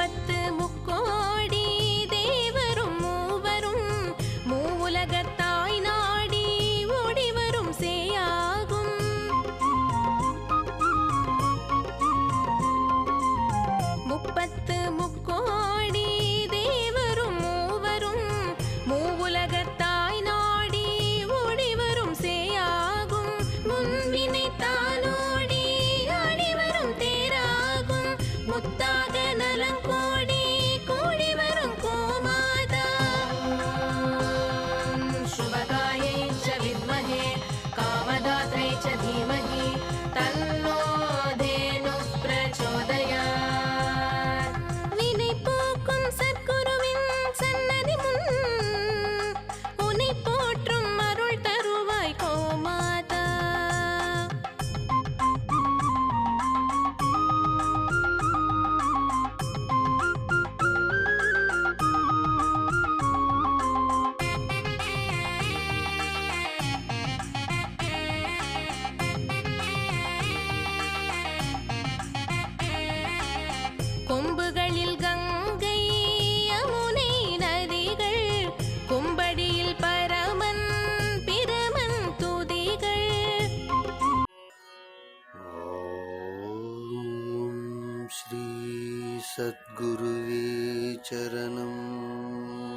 பத்து முக்கோடி தேவரும் மூவரும் மூவுலகத்தாய் நாடி ஓடிவரும் சேயாகும். முப்பத்து முக்கோடி தேவரும் மூவரும் மூவுலகத்தாய் நாடி ஓடிவரும் சேயாகும். முன்வினை தானோடி ஆடிவரும் தேராகும். முத்தா श्रीसद्गुरुवे चरणम्